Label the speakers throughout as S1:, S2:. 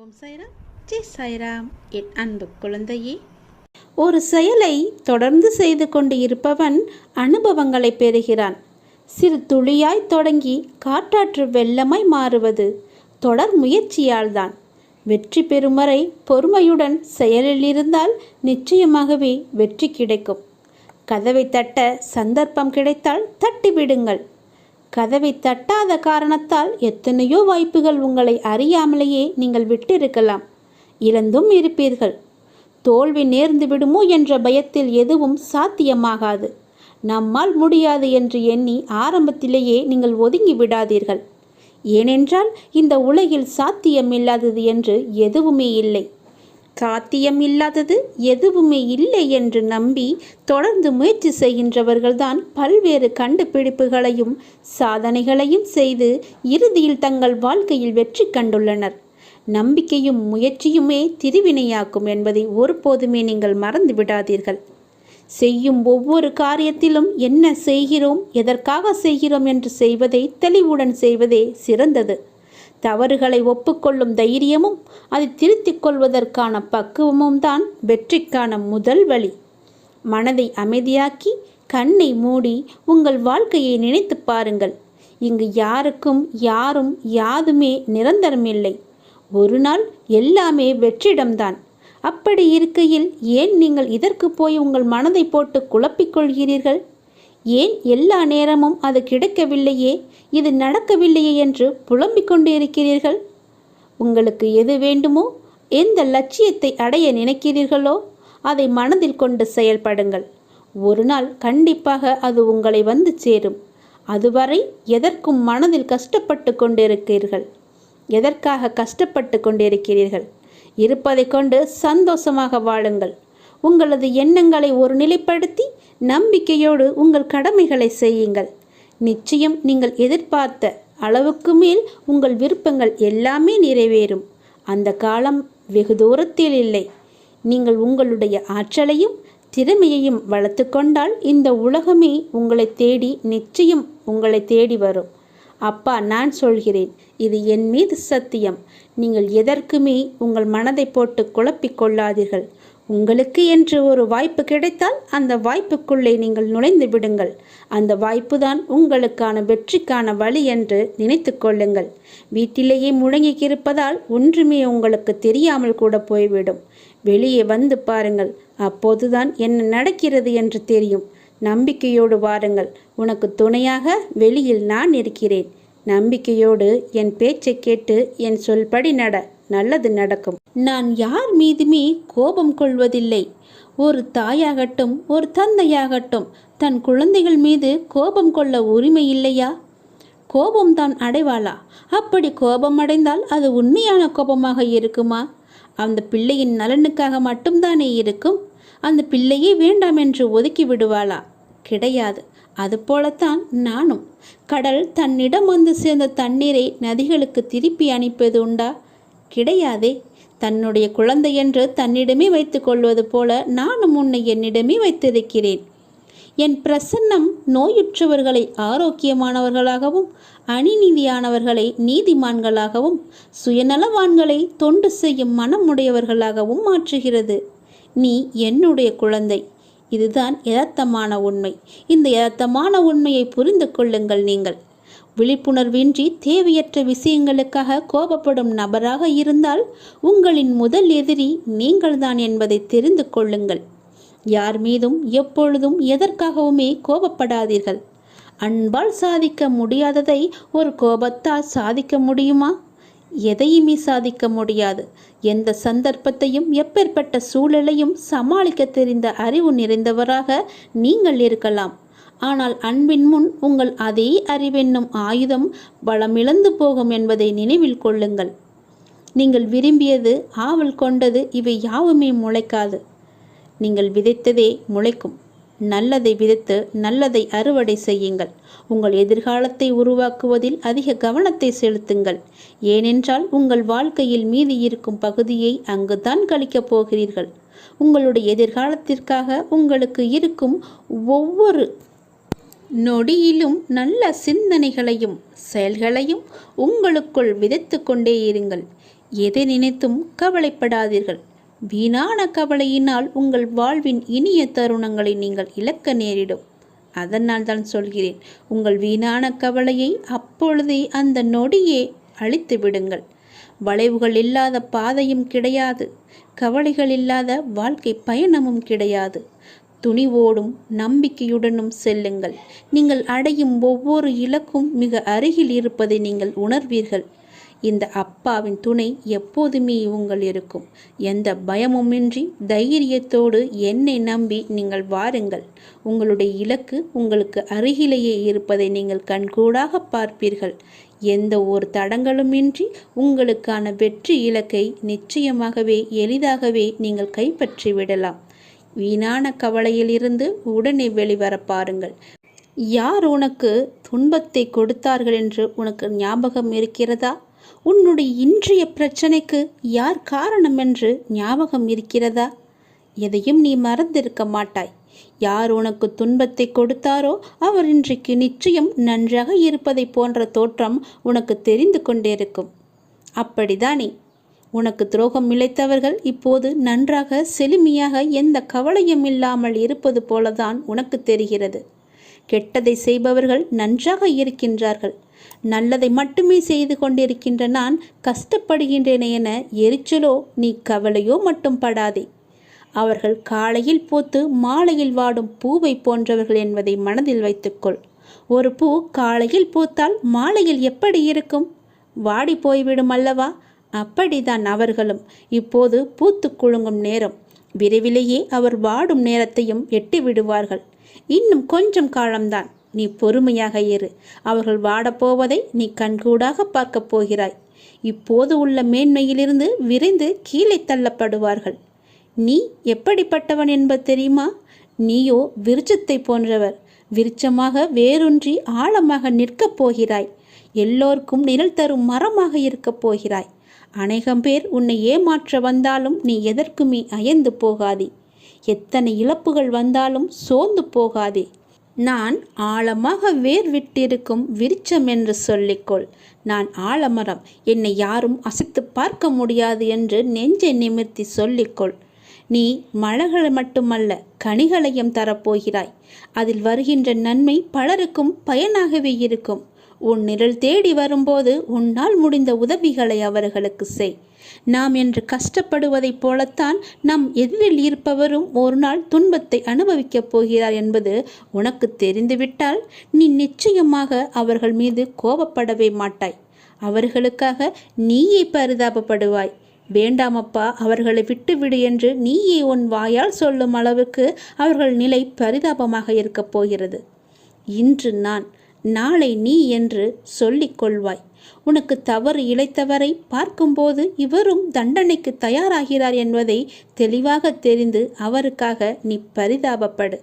S1: ஓம் சாய்ராம். ஜெய் சாய்ராம் என் அன்பு குழந்தையே. ஒரு செயலை தொடர்ந்து செய்து கொண்டு இருப்பவன் அனுபவங்களை பெறுகிறான். சிறு துளியாய் தொடங்கி காற்றாற்று வெள்ளமாய் மாறுவது தொடர் முயற்சியால்தான். வெற்றி பெறும் வரை பொறுமையுடன் செயலில் இருந்தால் நிச்சயமாகவே வெற்றி கிடைக்கும். கதவை தட்ட சந்தர்ப்பம் கிடைத்தால் தட்டிவிடுங்கள். கதவை தட்டாத காரணத்தால் எத்தனையோ வாய்ப்புகள் உங்களை அறியாமலேயே நீங்கள் விட்டிருக்கலாம். இழந்தும் இருப்பீர்கள். தோல்வி நேர்ந்து விடுமோ என்ற பயத்தில் எதுவும் சாத்தியமாகாது. நம்மால் முடியாது என்று எண்ணி ஆரம்பத்திலேயே நீங்கள் ஒதுங்கி விடாதீர்கள். ஏனென்றால் இந்த உலகில் சாத்தியமில்லாதது என்று எதுவுமே இல்லை. சாத்தியம் இல்லாதது எதுவுமே இல்லை என்று நம்பி தொடர்ந்து முயற்சி செய்கின்றவர்கள்தான் பல்வேறு கண்டுபிடிப்புகளையும் சாதனைகளையும் செய்து இறுதியில் தங்கள் வாழ்க்கையில் வெற்றி கண்டுள்ளனர். நம்பிக்கையும் முயற்சியுமே திருவினையாக்கும் என்பதை ஒருபோதுமே நீங்கள் மறந்து விடாதீர்கள். செய்யும் ஒவ்வொரு காரியத்திலும் என்ன செய்கிறோம் எதற்காக செய்கிறோம் என்று செய்வதை தெளிவுடன் செய்வதே சிறந்தது. தவறுகளை ஒப்புக்கொள்ளும் தைரியமும் அதை திருத்திக் கொள்வதற்கான பக்குவமும் தான் வெற்றிக்கான முதல் வழி. மனதை அமைதியாக்கி கண்ணை மூடி உங்கள் வாழ்க்கையை நினைத்து பாருங்கள். இங்கு யாருக்கும் யாரும் யாதுமே நிரந்தரமில்லை. ஒரு நாள் எல்லாமே வெற்றிடம்தான். அப்படி இருக்கையில் ஏன் நீங்கள் இதற்கு போய் உங்கள் மனதை போட்டு குழப்பிக்கொள்கிறீர்கள் ஏன் எல்லா நேரமும் அது கிடைக்கவில்லையே? இது நடக்கவில்லையே என்று புலம்பிக் கொண்டு இருக்கிறீர்கள் உங்களுக்கு எது வேண்டுமோ எந்த லட்சியத்தை அடைய நினைக்கிறீர்களோ அதை மனதில் கொண்டு செயல்படுங்கள். ஒரு நாள் கண்டிப்பாக அது உங்களை வந்து சேரும். அதுவரை எதற்கும் மனதில் கஷ்டப்பட்டு கொண்டிருக்கிறீர்கள். எதற்காக கஷ்டப்பட்டு கொண்டிருக்கிறீர்கள்? இருப்பதை கொண்டு சந்தோஷமாக வாழுங்கள். உங்களது எண்ணங்களை ஒரு நிலைப்படுத்தி நம்பிக்கையோடு உங்கள் கடமைகளை செய்யுங்கள். நிச்சயம் நீங்கள் எதிர்பார்த்த அளவுக்கு மேல் உங்கள் விருப்பங்கள் எல்லாமே நிறைவேறும். அந்த காலம் வெகு தூரத்தில் இல்லை. நீங்கள் உங்களுடைய ஆற்றலையும் திறமையையும் வளர்த்து கொண்டால் இந்த உலகமே உங்களை தேடி நிச்சயம் உங்களை தேடி வரும். அப்பா நான் சொல்கிறேன் இது என் மீது சத்தியம். நீங்கள் எதற்குமே உங்கள் மனதை போட்டு குழப்பிக் கொள்ளாதீர்கள். உங்களுக்கு என்று ஒரு வாய்ப்பு கிடைத்தால் அந்த வாய்ப்புக்குள்ளே நீங்கள் நுழைந்து விடுங்கள். அந்த வாய்ப்புதான் உங்களுக்கான வெற்றிக்கான வழி என்று நினைத்து கொள்ளுங்கள். வீட்டிலேயே முழங்கி இருப்பதால் ஒன்றுமே உங்களுக்கு தெரியாமல் கூட போய்விடும். வெளியே வந்து பாருங்கள். அப்போதுதான் என்ன நடக்கிறது என்று தெரியும். நம்பிக்கையோடு வாருங்கள். உனக்கு துணையாக வெளியில் நான் இருக்கிறேன். நம்பிக்கையோடு என் பேச்சை கேட்டு என் சொல்படி நட. நல்லது நடக்கும். நான் யார் மீதுமே கோபம் கொள்வதில்லை. ஒரு தாயாகட்டும் ஒரு தந்தையாகட்டும் தன் குழந்தைகள் மீது கோபம் கொள்ள உரிமை இல்லையா? கோபம் தான் அடைவாளா? அப்படி கோபம் அடைந்தால் அது உண்மையான கோபமாக இருக்குமா? அந்த பிள்ளையின் நலனுக்காக மட்டும்தானே இருக்கும்? அந்த பிள்ளையே வேண்டாம் என்று ஒதுக்கி விடுவாளா? கிடையாது. அதுபோலத்தான் நானும். கடல் தன்னிடம் வந்து சேர்ந்த தண்ணீரை நதிகளுக்கு திருப்பி அனுப்பியது உண்டா? கிடையாதே. தன்னுடைய குழந்தை என்று தன்னிடமே வைத்து கொள்வது போல நானும் உன்னை என்னிடமே வைத்திருக்கிறேன். என் பிரசன்னம் நோயுற்றவர்களை ஆரோக்கியமானவர்களாகவும் அணிநீதியானவர்களை நீதிமான்களாகவும் சுயநலவான்களை தொண்டு செய்யும் மனமுடையவர்களாகவும் மாற்றுகிறது. நீ என்னுடைய குழந்தை. இதுதான் யதார்த்தமான உண்மை. இந்த யதார்த்தமான உண்மையை புரிந்து கொள்ளுங்கள் நீங்கள். விழிப்புணர்வின்றி தேவையற்ற விஷயங்களுக்காக கோபப்படும் நபராக இருந்தால் உங்களின் முதல் எதிரி நீங்கள்தான் என்பதை தெரிந்து கொள்ளுங்கள். யார் மீதும் எப்பொழுதும் எதற்காகவுமே கோபப்படாதீர்கள். அன்பால் சாதிக்க முடியாததை ஒரு கோபத்தால் சாதிக்க முடியுமா? எதையுமே சாதிக்க முடியாது. எந்த சந்தர்ப்பத்தையும் எப்பேற்பட்ட சூழலையும் சமாளிக்க தெரிந்த அறிவு நிறைந்தவராக நீங்கள் இருக்கலாம். ஆனால் அன்பின் முன் உங்கள் அதே அறிவென்னும் ஆயுதம் பலமிழந்து போகும் என்பதை நினைவில் கொள்ளுங்கள். நீங்கள் விரும்பியது ஆவல் கொண்டது இவை யாவுமே முளைக்காது. நீங்கள் விதைத்ததே முளைக்கும். நல்லதை விதைத்து நல்லதை அறுவடை செய்யுங்கள். உங்கள் எதிர்காலத்தை உருவாக்குவதில் அதிக கவனத்தை செலுத்துங்கள். ஏனென்றால் உங்கள் வாழ்க்கையில் மீதி இருக்கும் பகுதியை அங்குதான் கழிக்கப் போகிறீர்கள். உங்களுடைய எதிர்காலத்திற்காக உங்களுக்கு இருக்கும் ஒவ்வொரு நொடியிலும் நல்ல சிந்தனைகளையும் செயல்களையும் உங்களுக்குள் விதைத்து கொண்டே இருங்கள். எதை நினைத்தும் கவலைப்படாதீர்கள். வீணான கவலையினால் உங்கள் வாழ்வின் இனிய தருணங்களை நீங்கள் இழக்க நேரிடும். அதனால் தான் சொல்கிறேன் உங்கள் வீணான கவலையை அப்பொழுதே அந்த நொடியே அழித்து விடுங்கள். வளைவுகள் இல்லாத பாதையும் கிடையாது. கவலைகள் இல்லாத வாழ்க்கை பயணமும் கிடையாது. துணிவோடும் நம்பிக்கையுடனும் செல்லுங்கள். நீங்கள் அடையும் ஒவ்வொரு இலக்கும் மிக அருகில் இருப்பதை நீங்கள் உணர்வீர்கள். இந்த அப்பாவின் துணை எப்போதுமே உங்கள் இருக்கும். எந்த பயமுமின்றி தைரியத்தோடு என்னை நம்பி நீங்கள் வாருங்கள். உங்களுடைய இலக்கு உங்களுக்கு அருகிலேயே இருப்பதை நீங்கள் கண்கூடாக பார்ப்பீர்கள். எந்த ஒரு தடங்களுமின்றி உங்களுக்கான வெற்றி இலக்கை நிச்சயமாகவே எளிதாகவே நீங்கள் கைப்பற்றி விடலாம் வீணான கவலையிலிருந்து உடனே வெளிவர பாருங்கள். யார் உனக்கு துன்பத்தை கொடுத்தார்கள் என்று உனக்கு ஞாபகம் இருக்கிறதா? உன்னுடைய இன்றைய பிரச்சனைக்கு யார் காரணம் என்று ஞாபகம் இருக்கிறதா? எதையும் நீ மறந்திருக்க மாட்டாய். யார் உனக்கு துன்பத்தை கொடுத்தாரோ அவர் இன்றைக்கு நிச்சயம் நன்றாக இருப்பதை போன்ற தோற்றம் உனக்கு தெரிந்து கொண்டிருக்கும் அப்படிதானே? உனக்கு துரோகம் இழைத்தவர்கள் இப்போது நன்றாக செழுமையாக எந்த கவலையும் இல்லாமல் இருப்பது போலதான் உனக்கு தெரிகிறது. கெட்டதை செய்பவர்கள் நன்றாக இருக்கின்றார்கள். நல்லதை மட்டுமே செய்து கொண்டிருக்கின்ற நான் கஷ்டப்படுகின்றேனே என எரிச்சலோ நீ கவலையோ மட்டும் படாதே. அவர்கள் காலையில் பூத்து மாலையில் வாடும் பூவை போன்றவர்கள் என்பதை மனதில் வைத்துக்கொள். ஒரு பூ காலையில் பூத்தால் மாலையில் எப்படி இருக்கும்? வாடி போய்விடும் அல்லவா? அப்படிதான் அவர்களும். இப்போது பூத்து குலுங்கும் நேரம். விரைவிலேயே அவர் வாடும் நேரத்தையும் எட்டி விடுவார்கள். இன்னும் கொஞ்சம் காலம்தான். நீ பொறுமையாக இரு. அவர்கள் வாடப்போவதை நீ கண்கூடாக பார்க்கப் போகிறாய். இப்போது உள்ள மேன்மையிலிருந்து விரைந்து கீழே தள்ளப்படுவார்கள். நீ எப்படிப்பட்டவன் என்பது தெரியுமா? நீயோ விருச்சத்தை போன்றவர். விருச்சமாக வேரூன்றி ஆழமாக நிற்கப் போகிறாய். எல்லோருக்கும் நிழல் தரும் மரமாக இருக்கப் போகிறாய். அநேகம் பேர் உன்னை ஏமாற்ற வந்தாலும் நீ எதற்குமே அயந்து போகாதே. எத்தனை இழப்புகள் வந்தாலும் சோர்ந்து போகாதே. நான் ஆழமாக வேர் விட்டிருக்கும் விருச்சம் என்று சொல்லிக்கொள். நான் ஆழமரம். என்னை யாரும் அசைத்து பார்க்க முடியாது என்று நெஞ்சை நிமிர்த்தி சொல்லிக்கொள். நீ மலர்களை மட்டுமல்ல கனிகளையும் தரப்போகிறாய். அதில் வருகின்ற நன்மை பலருக்கும் பயனாகவே இருக்கும். உன் நிழல் தேடி வரும்போது உன்னால் முடிந்த உதவிகளை அவர்களுக்கு செய். நாம் என்று கஷ்டப்படுவதைப் போலத்தான் நம் எதிரில் இருப்பவரும் ஒரு நாள் துன்பத்தை அனுபவிக்கப் போகிறார் என்பது உனக்கு தெரிந்துவிட்டால் நீ நிச்சயமாக அவர்கள் மீது கோபப்படவே மாட்டாய். அவர்களுக்காக நீயே பரிதாபப்படுவாய். வேண்டாமப்பா அவர்களை விட்டுவிடு என்று நீயே உன் வாயால் சொல்லும் அளவுக்கு அவர்கள் நிலை பரிதாபமாக இருக்கப் போகிறது. இன்று நான் நாளை நீ என்று சொல்லிக் கொள்வாய். உனக்கு தவறு இழைத்தவரை பார்க்கும்போது இவரும் தண்டனைக்கு தயாராகிறார் என்பதை தெளிவாக தெரிந்து அவருக்காக நீ பரிதாபப்படு.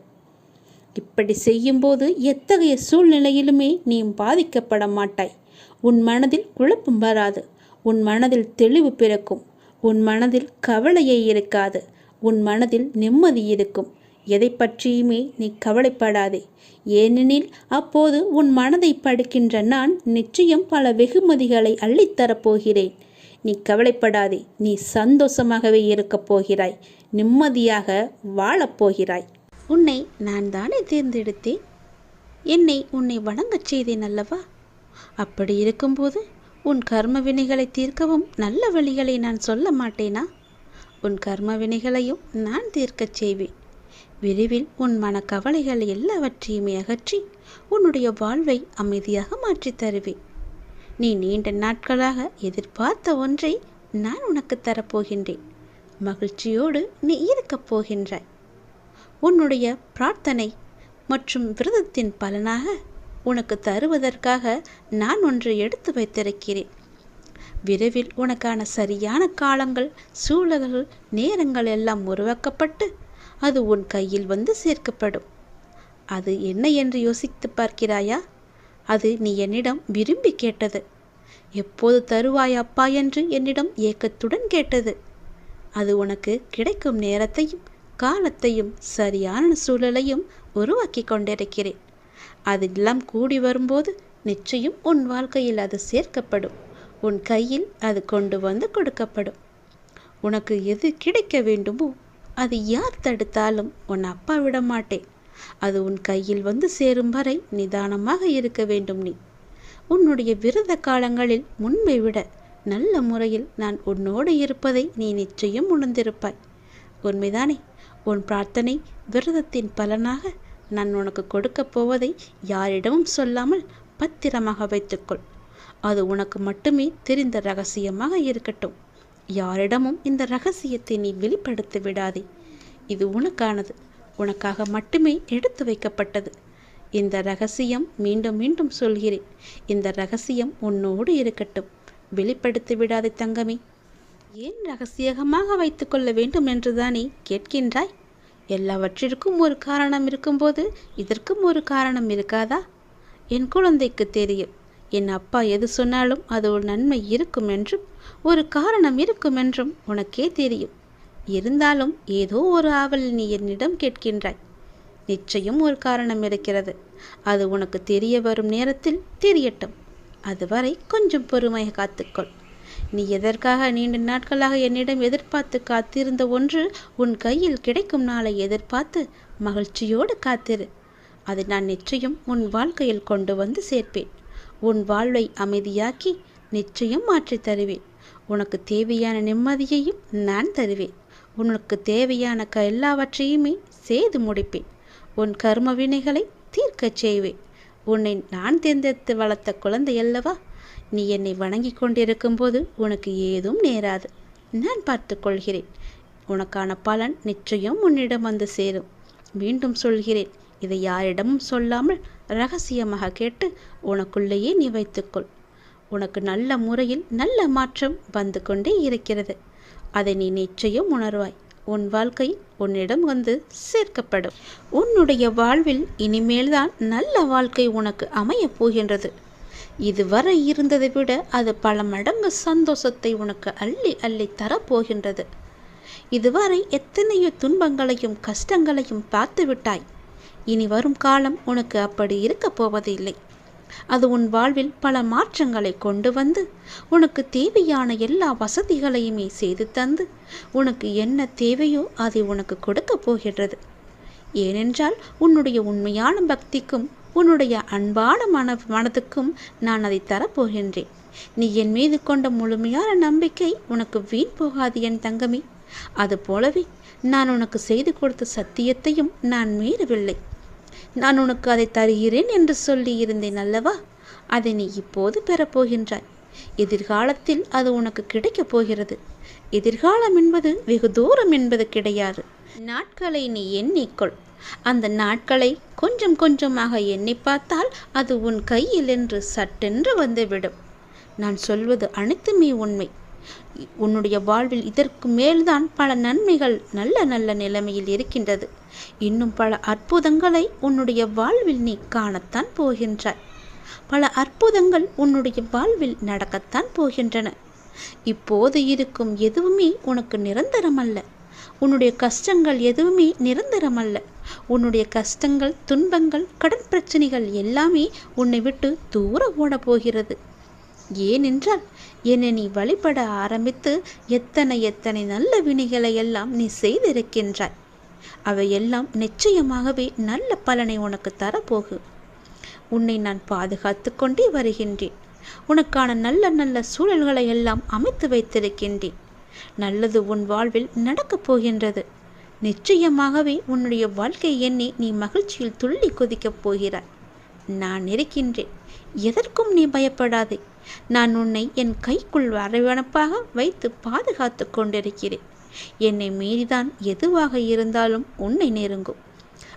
S1: இப்படி செய்யும்போது எத்தகைய சூழ்நிலையிலுமே நீ பாதிக்கப்பட மாட்டாய். உன் மனதில் குழப்பம் வராது. உன் மனதில் தெளிவு பிறக்கும். உன் மனதில் கவலையே இருக்காது. உன் மனதில் நிம்மதி இருக்கும். எதை பற்றியுமே நீ கவலைப்படாதே. ஏனெனில் அப்போது உன் மனதை படுக்கின்ற நான் நிச்சயம் பல வெகுமதிகளை அள்ளித்தரப்போகிறேன் நீ கவலைப்படாதே நீ சந்தோஷமாகவே இருக்கப் போகிறாய் நிம்மதியாக வாழப்போகிறாய் உன்னை நான் தானே தேர்ந்தெடுத்தேன்? என்னை உன்னை வணங்கச் செய்தேன் அல்லவா? அப்படி இருக்கும்போது உன் கர்ம வினைகளை தீர்க்கவும் நல்ல வழிகளை நான் சொல்ல மாட்டேனா? உன் கர்ம வினைகளையும் நான் தீர்க்கச் செய்வேன். விரைவில் உன் மனக்கவலைகள் எல்லாவற்றையுமே அகற்றி உன்னுடைய வாழ்வை அமைதியாக மாற்றித் தருவேன். நீ நீண்ட நாட்களாக எதிர்பார்த்த ஒன்றை நான் உனக்கு தரப்போகின்றேன். மகிழ்ச்சியோடு நீ இருக்கப் போகின்றாய். உன்னுடைய பிரார்த்தனை மற்றும் விரதத்தின் பலனாக உனக்கு தருவதற்காக நான் ஒன்று எடுத்து வைத்திருக்கிறேன். விரைவில் உனக்கான சரியான காலங்கள் சூழல்கள் நேரங்கள் எல்லாம் உருவாக்கப்பட்டு அது உன் கையில் வந்து சேர்க்கப்படும். அது என்ன என்று யோசித்து பார்க்கிறாயா? அது நீ என்னிடம் விரும்பி கேட்டது. எப்போது தருவாய் அப்பா என்று என்னிடம் ஏக்கத்துடன் கேட்டது. அது உனக்கு கிடைக்கும் நேரத்தையும் காலத்தையும் சரியான சூழலையும் உருவாக்கி கொண்டிருக்கிறேன். அதெல்லாம் கூடி வரும்போது நிச்சயம் உன் வாழ்க்கையில் அது சேர்க்கப்படும். உன் கையில் அது கொண்டு வந்து கொடுக்கப்படும். உனக்கு எது கிடைக்க வேண்டுமோ அது யார் தடுத்தாலும் உன் அப்பா விட மாட்டேன் அது உன் கையில் வந்து சேரும் வரை நிதானமாக இருக்க வேண்டும் நீ. உன்னுடைய விரத காலங்களில் முன்பை விட நல்ல முறையில் நான் உன்னோடு இருப்பதை நீ நிச்சயம் உணர்ந்திருப்பாய். உண்மைதானே? உன் பிரார்த்தனை விரதத்தின் பலனாக நான் உனக்கு கொடுக்கப் போவதை யாரிடமும் சொல்லாமல் பத்திரமாக வைத்துக்கொள். அது உனக்கு மட்டுமே தெரிந்த ரகசியமாக இருக்கட்டும். யாரிடமும் இந்த ரகசியத்தை நீ வெளிப்படுத்தி விடாதே. இது உனக்கானது. உனக்காக மட்டுமே எடுத்து வைக்கப்பட்டது. இந்த ரகசியம் மீண்டும் மீண்டும் சொல்கிறேன். இந்த ரகசியம் உன்னோடு இருக்கட்டும். வெளிப்படுத்தி விடாதே தங்கமே. ஏன் ரகசியமாக வைத்துக்கொள்ள வேண்டும் என்றுதானே கேட்கின்றாய்? எல்லாவற்றிற்கும் ஒரு காரணம் இருக்கும்போது இதற்கும் ஒரு காரணம் இருக்காதா? என் குழந்தைக்கு தெரியும். என் அப்பா எது சொன்னாலும் அது ஒரு நன்மை இருக்கும் என்றும் ஒரு காரணம் இருக்கும் என்றும் உனக்கே தெரியும். இருந்தாலும் ஏதோ ஒரு ஆவல் நீ என்னிடம் கேட்கின்றாய். நிச்சயம் ஒரு காரணம் இருக்கிறது. அது உனக்கு தெரிய வரும் நேரத்தில் தெரியட்டும். அதுவரை கொஞ்சம் பொறுமையை காத்துக்கொள். நீ எதற்காக நீண்ட நாட்களாக என்னிடம் எதிர்பார்த்து காத்திருந்த ஒன்று உன் கையில் கிடைக்கும் நாளை எதிர்பார்த்து மகிழ்ச்சியோடு காத்திரு. அதை நான் நிச்சயம் உன் வாழ்க்கையில் கொண்டு வந்து சேர்ப்பேன். உன் வாழ்வை அமைதியாக்கி நிச்சயம் மாற்றித் தருவேன். உனக்கு தேவையான நிம்மதியையும் நான் தருவேன். உனக்கு தேவையான க எல்லாவற்றையுமே செய்து முடிப்பேன். உன் கர்ம வினைகளை தீர்க்கச் செய்வேன். உன்னை நான் தேர்ந்தெடுத்து வளர்த்த குழந்தை அல்லவா? நீ என்னை வணங்கி கொண்டிருக்கும் போது உனக்கு ஏதும் நேராது. நான் பார்த்து கொள்கிறேன். உனக்கான பலன் நிச்சயம் உன்னிடம் வந்து சேரும். மீண்டும் சொல்கிறேன். இதை யாரிடமும் சொல்லாமல் ரகசியமாக கேட்டு உனக்குள்ளேயே நீ வைத்துக்கொள். உனக்கு நல்ல முறையில் நல்ல மாற்றம் வந்து கொண்டே இருக்கிறது. அதை நீ நிச்சயம் உணர்வாய். உன் வாழ்க்கை உன்னிடம் வந்து சேர்க்கப்படும். உன்னுடைய வாழ்வில் இனிமேல்தான் நல்ல வாழ்க்கை உனக்கு அமையப் போகின்றது. இதுவரை இருந்ததை விட அது பல மடங்கு சந்தோஷத்தை உனக்கு அள்ளி அள்ளி தரப்போகின்றது. இதுவரை எத்தனையோ துன்பங்களையும் கஷ்டங்களையும் பார்த்து விட்டாய் இனி வரும் காலம் உனக்கு அப்படி இருக்கப் போவதில்லை. அது உன் வாழ்வில் பல மாற்றங்களை கொண்டு வந்து உனக்கு தேவையான எல்லா வசதிகளையுமே செய்து தந்து உனக்கு என்ன தேவையோ அதை உனக்கு கொடுக்கப் போகின்றது. ஏனென்றால் உன்னுடைய உண்மையான பக்திக்கும் உன்னுடைய அன்பான மன மனதுக்கும் நான் அதை தரப்போகின்றேன். நீ என் மீது கொண்ட முழுமையான நம்பிக்கை உனக்கு வீண் போகாது என் தங்கமே. அது போலவே நான் உனக்கு செய்து கொடுத்த சத்தியத்தையும் நான் மீறவில்லை. நான் உனக்கு அதை தருகிறேன் என்று சொல்லியிருந்தேன் அல்லவா? அதை நீ இப்போது பெறப்போகின்றாய் எதிர்காலத்தில் அது உனக்கு கிடைக்கப் போகிறது. எதிர்காலம் என்பது வெகு தூரம் என்பது கிடையாது. நாட்களை நீ எண்ணிக்கொள். அந்த நாட்களை கொஞ்சம் கொஞ்சமாக எண்ணி பார்த்தால் அது உன் கையில் என்று சட்டென்று வந்துவிடும். நான் சொல்வது அனைத்துமே உண்மை. உன்னுடைய வாழ்வில் இதற்கு மேல்தான் பல நன்மைகள் நல்ல நல்ல நிலைமையில் இருக்கின்றது. இன்னும் பல அற்புதங்களை உன்னுடைய வாழ்வில் நீ காணத்தான் போகின்றாய். பல அற்புதங்கள் உன்னுடைய வாழ்வில் நடக்கத்தான் போகின்றன. இப்போது இருக்கும் எதுவுமே உனக்கு நிரந்தரமல்ல. உன்னுடைய கஷ்டங்கள் எதுவுமே நிரந்தரமல்ல. உன்னுடைய கஷ்டங்கள் துன்பங்கள் கடன் பிரச்சனைகள் எல்லாமே உன்னை விட்டு தூர ஓட போகிறது. ஏனென்றால் என்னை நீ வழிபட ஆரம்பித்து எத்தனை எத்தனை நல்ல வினைகளை எல்லாம் நீ செய்திருக்கின்றாய். அவையெல்லாம் நிச்சயமாகவே நல்ல பலனை உனக்கு தரப்போகு. உன்னை நான் பாதுகாத்து கொண்டே வருகின்றேன். உனக்கான நல்ல நல்ல சூழல்களை எல்லாம் அமைத்து வைத்திருக்கின்றேன். நல்லது உன் வாழ்வில் நடக்கப் போகின்றது. நிச்சயமாகவே உன்னுடைய வாழ்க்கை எண்ணி நீ மகிழ்ச்சியில் துள்ளி கொதிக்கப் போகிறாய். நான் இருக்கின்றேன். எதற்கும் நீ பயப்படாதே. நான் உன்னை என் கைக்குள் வரவணப்பாக வைத்து பாதுகாத்து கொண்டிருக்கிறேன். என்னை மீறிதான் எதுவாக இருந்தாலும் உன்னை நெருங்கும்.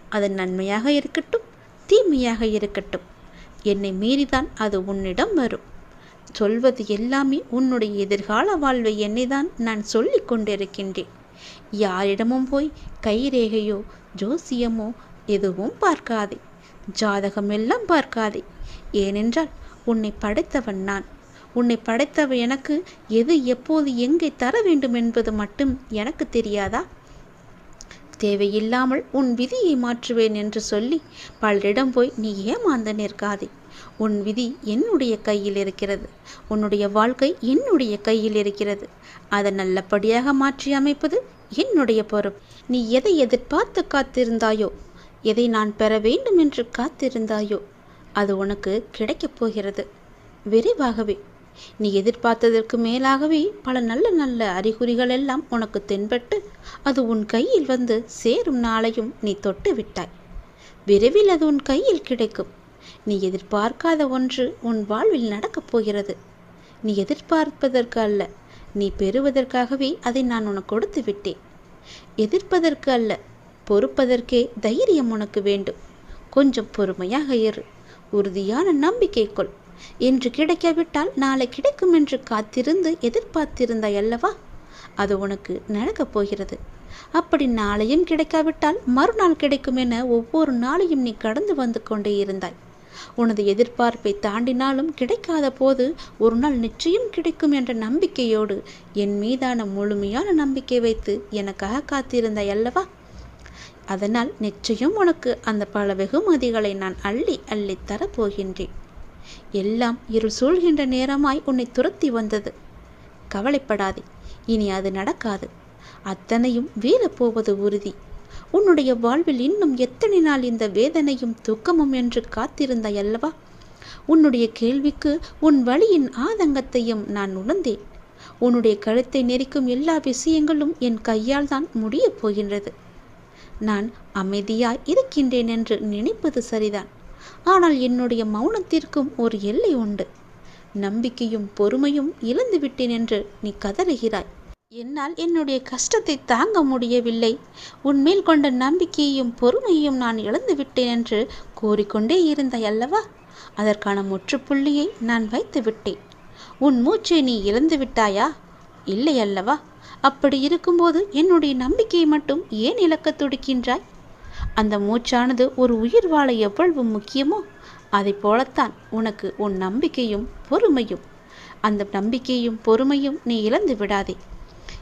S1: அது நன்மையாக இருக்கட்டும் தீமையாக இருக்கட்டும். என்னை மீறிதான் அது உன்னிடம் வரும். சொல்வது எல்லாமே உன்னுடைய எதிர்கால வாழ்வை என்னைதான் நான் சொல்லி கொண்டிருக்கின்றேன். யாரிடமும் போய் கைரேகையோ ஜோசியமோ எதுவும் பார்க்காதே. ஜாதகம் எல்லாம் பார்க்காதே. ஏனென்றால் உன்னை படைத்தவன் நான். உன்னை படைத்தவ எனக்கு எது எப்போது எங்கே தர வேண்டும் என்பது மட்டும் எனக்கு தெரியாதா? தேவையில்லாமல் உன் விதியை மாற்றுவேன் என்று சொல்லி பலரிடம் போய் நீ ஏமாந்து நிற்காதே. உன் விதி என்னுடைய கையில் இருக்கிறது. உன்னுடைய வாழ்க்கை என்னுடைய கையில் இருக்கிறது. அதை நல்லபடியாக மாற்றி அமைப்பது என்னுடைய பொறுப்பு. நீ எதை எதிர்பார்த்து காத்திருந்தாயோ? எதை நான் பெற வேண்டும் என்று காத்திருந்தாயோ? அது உனக்கு கிடைக்கப் போகிறது. விரைவாகவே. நீ எதிர்பார்த்ததற்கு மேலாகவே பல நல்ல நல்ல அறிகுறிகள் எல்லாம் உனக்கு தென்பட்டு அது உன் கையில் வந்து சேரும் நாளையும் நீ தொட்டு விட்டாய். விரைவில் அது உன் கையில் கிடைக்கும். நீ எதிர்பார்க்காத ஒன்று உன் வாழ்வில் நடக்கப் போகிறது. நீ எதிர்பார்ப்பதற்கு அல்ல நீ பெறுவதற்காகவே அதை நான் உனக்கு கொடுத்து விட்டேன். எதிர்ப்பதற்கு அல்ல பொறுப்பதற்கே தைரியம் உனக்கு வேண்டும். கொஞ்சம் பொறுமையாக இரு. உறுதியான நம்பிக்கை கொள் இன்று கிடைக்காவிட்டால் நாளை கிடைக்கும் என்று காத்திருந்து எதிர்பார்த்திருந்தாய் அல்லவா? அது உனக்கு நடக்கப் போகிறது. அப்படி நாளையும் கிடைக்காவிட்டால் மறுநாள் கிடைக்கும் என ஒவ்வொரு நாளையும் நீ கடந்து வந்து கொண்டே இருந்தாய். உனது எதிர்பார்ப்பை தாண்டினாலும் கிடைக்காத போது ஒரு நாள் நிச்சயம் கிடைக்கும் என்ற நம்பிக்கையோடு என் மீதான முழுமையான நம்பிக்கை வைத்து எனக்காக காத்திருந்தாய் அல்லவா? அதனால் நிச்சயம் உனக்கு அந்த பல வெகுமதிகளை நான் அள்ளி அள்ளி தரப்போகின்றேன். எல்லாம் இருள் சூழ்கின்ற நேரமாய் உன்னை துரத்தி வந்தது. கவலைப்படாதே இனி அது நடக்காது. அத்தனையும் வீழப்போவது உறுதி. உன்னுடைய வாழ்வில் இன்னும் எத்தனை நாள் இந்த வேதனையும் துக்கமும் என்று காத்திருந்தாய் அல்லவா? உன்னுடைய கேள்விக்கு உன் வழியின் ஆதங்கத்தையும் நான் உணர்ந்தேன். உன்னுடைய கழுத்தை நெரிக்கும் எல்லா விஷயங்களும் என் கையால் தான் முடியப் போகின்றது. நான் அமைதியாய் இருக்கின்றேன் என்று நினைப்பது சரிதான். ஆனால் என்னுடைய மௌனத்திற்கும் ஒரு எல்லை உண்டு. நம்பிக்கையும் பொறுமையும் இழந்துவிட்டேன் என்று நீ கதறுகிறாய். என்னால் என்னுடைய கஷ்டத்தை தாங்க முடியவில்லை. உன்மேல் கொண்ட நம்பிக்கையையும் பொறுமையையும் நான் இழந்துவிட்டேன் என்று கூறிக்கொண்டே இருந்தாய் அல்லவா? அதற்கான முற்றுப்புள்ளியை நான் வைத்து விட்டேன் உன் மூச்சை நீ இழந்து விட்டாயா இல்லை அல்லவா? அப்படி இருக்கும்போது என்னுடைய நம்பிக்கையை மட்டும் ஏன் இழக்க துடிக்கின்றாய்? அந்த மூச்சானது ஒரு உயிர் வாழ எவ்வளவு முக்கியமோ அதை போலத்தான் உனக்கு உன் நம்பிக்கையும் பொறுமையும். அந்த நம்பிக்கையும் பொறுமையும் நீ இழந்து விடாதே.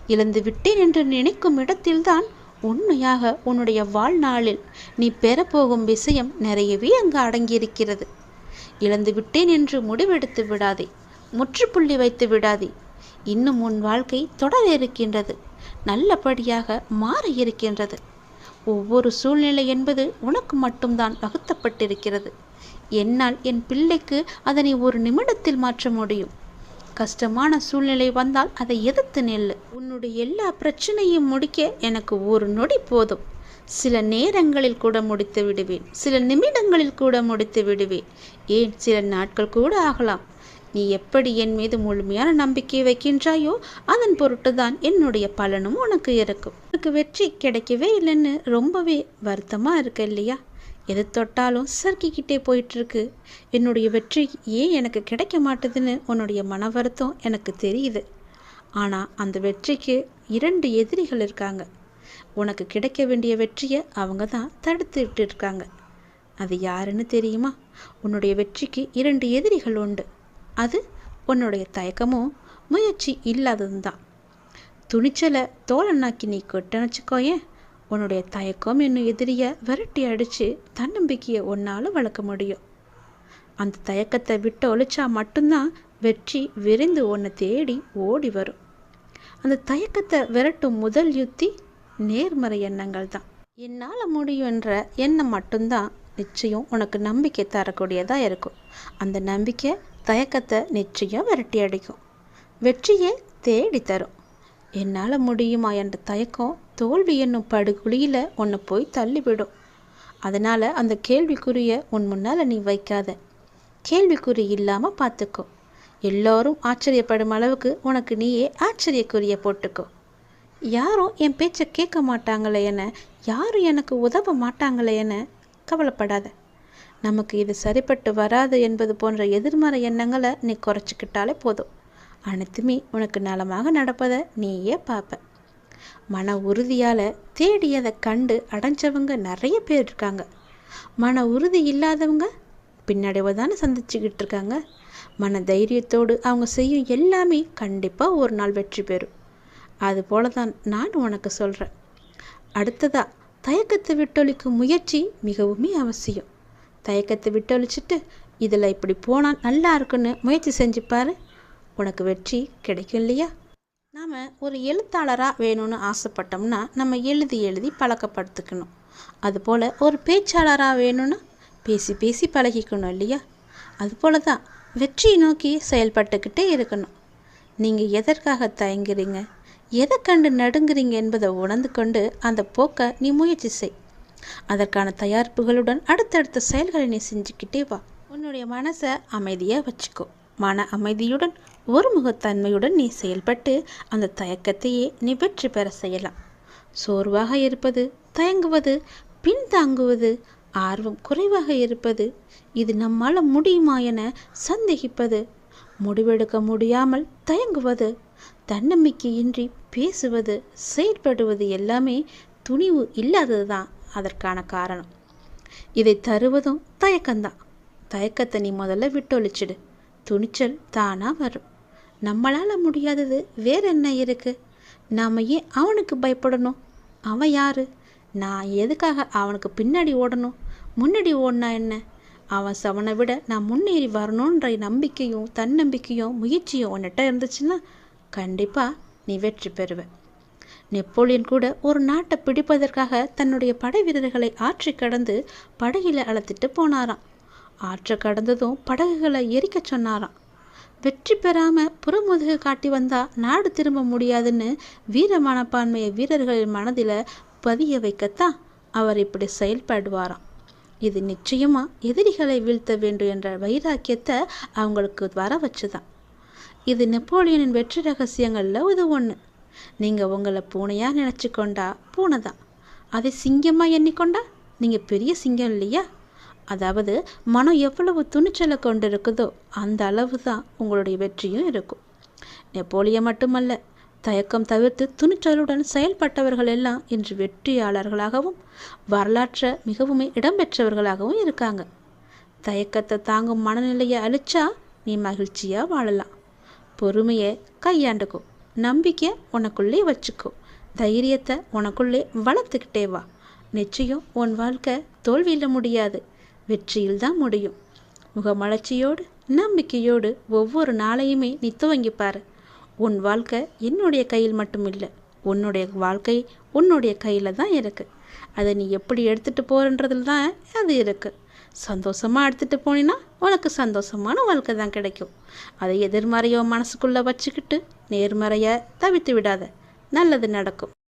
S1: இழந்து விட்டேன் என்று நினைக்கும் இடத்தில்தான் உண்மையாக உன்னுடைய வாழ்நாளில் நீ பெறப்போகும் விஷயம் நிறையவே அங்கு அடங்கியிருக்கிறது. இழந்து விட்டேன் என்று முடிவெடுத்து விடாதே. முற்றுப்புள்ளி வைத்து விடாதே. இன்னும் உன் வாழ்க்கை தொடர இருக்கின்றது. நல்லபடியாக மாற இருக்கின்றது. ஒவ்வொரு சூழ்நிலை என்பது உனக்கு மட்டும்தான் வகுத்தப்பட்டிருக்கிறது. என்னால் என் பிள்ளைக்கு அதனை ஒரு நிமிடத்தில் மாற்ற முடியும். கஷ்டமான சூழ்நிலை வந்தால் அதை எதிர்த்து நெல்லு. உன்னுடைய எல்லா பிரச்சனையும் முடிக்க எனக்கு ஒரு நொடி போதும். சில நேரங்களில் கூட முடித்து விடுவேன். சில நிமிடங்களில் கூட முடித்து விடுவேன். ஏன் சில நாட்கள் கூட ஆகலாம். நீ எப்படி என் மீது முழுமையான நம்பிக்கை வைக்கின்றாயோ அதன் பொருட்டு தான் என்னுடைய பலனும் உனக்கு இருக்கும். உனக்கு வெற்றி கிடைக்கவே இல்லைன்னு ரொம்பவே வருத்தமாக இருக்கு இல்லையா? எது தொட்டாலும் சறுக்கிக்கிட்டே போயிட்டுருக்கு. என்னுடைய வெற்றி ஏன் எனக்கு கிடைக்க மாட்டுதுன்னு உன்னுடைய மன வருத்தம் எனக்கு தெரியுது. ஆனால் அந்த வெற்றிக்கு இரண்டு எதிரிகள் இருக்காங்க. உனக்கு கிடைக்க வேண்டிய வெற்றியை அவங்க தான் தடுத்துட்டு இருக்காங்க. அது யாருன்னு தெரியுமா? உன்னுடைய வெற்றிக்கு இரண்டு எதிரிகள் உண்டு. அது உன்னுடைய தயக்கமும் முயற்சி இல்லாதது தான் துணிச்சலை தோலனாக்கி நீ கொட்டணிச்சுக்கோயேன் உன்னுடைய தயக்கம் என்னும் எதிரியை விரட்டி அடித்து தன்னம்பிக்கையை ஒன்னால் வளர்க்க முடியும். அந்த தயக்கத்தை விட்டு ஒழிச்சா மட்டும்தான் வெற்றி விரைந்து உன்னை தேடி ஓடி வரும். அந்த தயக்கத்தை விரட்டும் முதல் யுத்தி நேர்மறை எண்ணங்கள் தான் என்னால் முடியும் என்ற எண்ணம் மட்டும்தான் நிச்சயம் உனக்கு நம்பிக்கை தரக்கூடியதாக இருக்கும். அந்த நம்பிக்கை தயக்கத்தை நிச்சயம் விரட்டி அடிக்கும் வெற்றியை தேடி தரும். என்னால் முடியுமா என்ற தயக்கம் தோல்வி என்னும் படுகுழியில் உன்னை போய் தள்ளிவிடும். அதனால் அந்த கேள்விக்குறியை உன் முன்னால் நீ வைக்காத. கேள்விக்குறி இல்லாமல் பார்த்துக்கோ எல்லோரும் ஆச்சரியப்படும் அளவுக்கு உனக்கு நீயே ஆச்சரியக்குரிய போட்டுக்கோ. யாரும் என் பேச்சை கேட்க மாட்டாங்களே என யாரும் எனக்கு உதவ மாட்டாங்களே என கவலைப்படாத. நமக்கு இது சரிப்பட்டு வராது என்பது போன்ற எதிர்மறை எண்ணங்களை நீ குறைச்சிக்கிட்டாலே போதும். அனைத்துமே உனக்கு நலமாக நடப்பதை நீயே பார்ப்ப மன உறுதியால் தேடியதை கண்டு அடைஞ்சவங்க நிறைய பேர் இருக்காங்க. மன உறுதி இல்லாதவங்க பின்னடைவை தானே சந்திச்சுக்கிட்டு இருக்காங்க. மன தைரியத்தோடு அவங்க செய்யும் எல்லாமே கண்டிப்பாக ஒரு நாள் வெற்றி பெறும். அது போல தான் நான் உனக்கு சொல்கிறேன் அடுத்ததாக தயக்கத்தை விட்டொழிக்கும் முயற்சி மிகவும் அவசியம். தயக்கத்தை விட்டொழிச்சிட்டு இதில் இப்படி போனால் நல்லா இருக்குன்னு முயற்சி செஞ்சுப்பாரு உனக்கு வெற்றி கிடைக்கும் இல்லையா? நாம் ஒரு எழுத்தாளராக வேணும்னு ஆசைப்பட்டோம்னா நம்ம எழுதி எழுதி பழக்கப்படுத்திக்கணும். அதுபோல் ஒரு பேச்சாளராக வேணும்னா பேசி பேசி பழகிக்கணும் இல்லையா? அதுபோல தான் வெற்றியை நோக்கி செயல்பட்டுக்கிட்டே இருக்கணும். நீங்கள் எதற்காக தயங்குறீங்க? எதை கண்டு நடுங்குறீங்க என்பதை உணர்ந்து கொண்டு அந்த போக்கை நீ முயற்சி செய். அதற்கான தயாரிப்புகளுடன் அடுத்தடுத்த செயல்களை நீ செஞ்சுக்கிட்டே வா. உன்னுடைய மனசை அமைதியாக வச்சுக்கோ. மன அமைதியுடன் ஒருமுகத்தன்மையுடன் நீ செயல்பட்டு அந்த தயக்கத்தையே நீ வெற்றி பெற செய்யலாம். சோர்வாக இருப்பது தயங்குவது பின்தாங்குவது ஆர்வம் குறைவாக இருப்பது இது நம்மால் முடியுமா என சந்தேகிப்பது முடிவெடுக்க முடியாமல் தயங்குவது தன்னம்பிக்கையின்றி பேசுவது செயற்படுவது எல்லாமே துணிவு இல்லாதது தான் அதற்கான காரணம். இதை தருவதும் தயக்கம்தான் தயக்கத்தை நீ முதல்ல விட்டொழிச்சிடு. துணிச்சல் தானாக வரும். நம்மளால் முடியாதது வேற என்ன இருக்கு? நாம் ஏன் அவனுக்கு பயப்படணும்? அவன் யாரு? நான் எதுக்காக அவனுக்கு பின்னாடி ஓடணும்? முன்னாடி ஓடினா என்ன? அவன் சவனை விட நான் முன்னேறி வரணுன்ற நம்பிக்கையும் தன்னம்பிக்கையும் முயற்சியும் உன்னிட்ட இருந்துச்சுன்னா கண்டிப்பாக நீ வெற்றி பெறுவேன் நெப்போலியன் கூட ஒரு நாட்டை பிடிப்பதற்காக தன்னுடைய படை வீரர்களை ஆற்றி கடந்து படகில அழைத்துட்டு போனாராம். ஆற்ற கடந்ததும் படகுகளை எரிக்க சொன்னாராம். வெற்றி பெறாம புறமுதுகு காட்டி வந்தா நாடு திரும்ப முடியாதுன்னு வீர மனப்பான்மையை வீரர்களின் மனதில் பதிய வைக்கத்தான் அவர் இப்படி செயல்படுவாராம். இது நிச்சயமா எதிரிகளை வீழ்த்த வேண்டும் என்ற வைராக்கியத்தை அவங்களுக்கு வர வச்சுதான் இது நெப்போலியனின் வெற்றி ரகசியங்களில் இது ஒன்று நீங்கள் உங்களை பூனையாக நினச்சி கொண்டா பூனை தான். அதை சிங்கமாக எண்ணிக்கொண்டா? நீங்கள் பெரிய சிங்கம் இல்லையா? அதாவது மனம் எவ்வளவு துணிச்சலை கொண்டு இருக்குதோ அந்த அளவு தான் உங்களுடைய வெற்றியும் இருக்கும். நெப்போலிய மட்டுமல்ல தயக்கம் தவிர்த்து துணிச்சலுடன் செயல்பட்டவர்கள் எல்லாம் இன்று வெற்றியாளர்களாகவும் வரலாற்றை மிகவும் இடம்பெற்றவர்களாகவும் இருக்காங்க. தயக்கத்தை தாங்கும் மனநிலையை அழிச்சா நீ மகிழ்ச்சியாக வாழலாம். பொறுமையை கையாண்டுக்கும் நம்பிக்கை உனக்குள்ளே வச்சுக்கோ. தைரியத்தை உனக்குள்ளே வளர்த்துக்கிட்டே வா. நிச்சயம் உன் வாழ்க்கை தோல்வியில் முடியாது. வெற்றியில் தான் முடியும். முகமலர்ச்சியோடு நம்பிக்கையோடு ஒவ்வொரு நாளையுமே நீ துவங்கிப்பார் உன் வாழ்க்கை என்னுடைய கையில் மட்டும் இல்லை உன்னுடைய வாழ்க்கை உன்னுடைய கையில் தான் இருக்குது அதை நீ எப்படி எடுத்துகிட்டு போகிறன்றதுல தான் அது இருக்குது சந்தோஷமாக எடுத்துகிட்டு போனீன்னா உனக்கு சந்தோஷமான வாழ்க்கை தான் கிடைக்கும். அதை எதிர்மறையோ மனசுக்குள்ளே வச்சுக்கிட்டு நேர்மறையை தவித்து விடாத. நல்லது நடக்கும்.